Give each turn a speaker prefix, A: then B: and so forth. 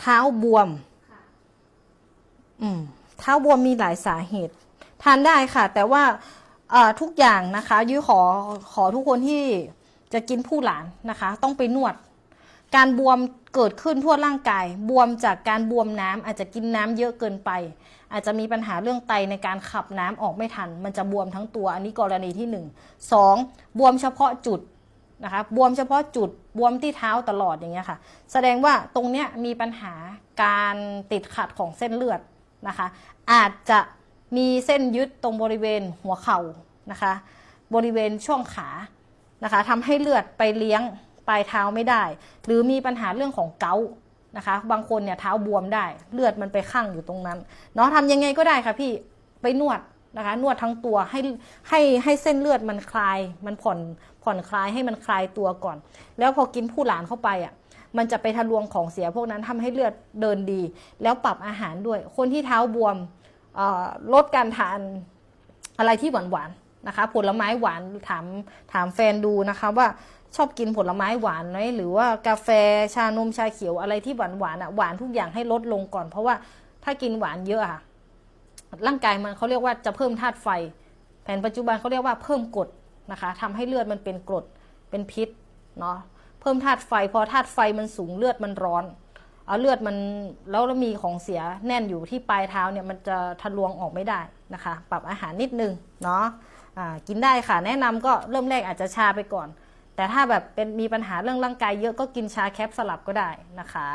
A: เท้าบวม อืม เท้าบวมมีหลายสาเหตุ ทานได้ค่ะ แต่ว่าเอ่อทุกอย่างนะคะ ยุ้ยขอขอทุกคนที่จะกินผู้หลานนะคะ ต้องไปนวด การบวมเกิดขึ้นทั่วร่างกาย บวมจากการบวมน้ำอาจจะกินน้ำเยอะเกินไป อาจจะมีปัญหาเรื่องไตในการขับน้ำออกไม่ทัน มันจะบวมทั้งตัว อันนี้กรณีที่หนึ่งสองบวมเฉพาะจุด นะคะบวมเฉพาะจุดบวมที่เท้าตลอดอย่างเงี้ยค่ะ แสดงว่าตรงเนี้ยมีปัญหาการติดขัดของเส้นเลือดนะคะ อาจจะมีเส้นยึดตรงบริเวณหัวเข่านะคะ บริเวณช่วงขานะคะทำให้เลือดไปเลี้ยงปลายเท้าไม่ได้ หรือมีปัญหาเรื่องของเกาต์นะคะ บางคนเนี่ยเท้าบวมได้ เลือดมันไปข้างอยู่ตรงนั้นเนาะทำยังไงก็ได้ค่ะพี่ไปนวด นะคะ นวดทั้งตัวให้ให้ให้เส้นเลือดมันคลาย มันผ่อนผ่อนคลายให้มันคลายตัวก่อน แล้วพอกินผู้หลานเข้าไปอะมันจะไปทะลวงของเสียพวกนั้นทำให้เลือดเดินดี แล้วปรับอาหารด้วย คนที่เท้าบวมลดการทานอะไรที่หวานหวานๆนะคะ ผลไม้หวานถามถามแฟนดูนะคะว่าชอบกินผลไม้หวานไหมหรือว่ากาแฟชานมชาเขียวอะไรที่หวานหวานๆอะหวานทุกอย่างให้ลดลงก่อน เพราะว่าถ้ากินหวานเยอะอะ ร่างกายมันเขาเรียกว่าจะเพิ่มธาตุไฟ แผนปัจจุบันเขาเรียกว่าเพิ่มกรดนะคะทำให้เลือดมันเป็นกรดเป็นพิษเนาะเพิ่มธาตุไฟ พอธาตุไฟมันสูงเลือดมันร้อนเอาเลือดมันแล้วแล้วมีของเสียแน่นอยู่ที่ปลายเท้าเนี่ยมันจะทะลวงออกไม่ได้นะคะ ปรับอาหารนิดนึงเนาะกินได้ค่ะ แนะนำก็เริ่มแรกอาจจะชาไปก่อน แต่ถ้าแบบเป็นมีปัญหาเรื่องร่างกายเยอะก็กินชาแคปสลับก็ได้นะคะ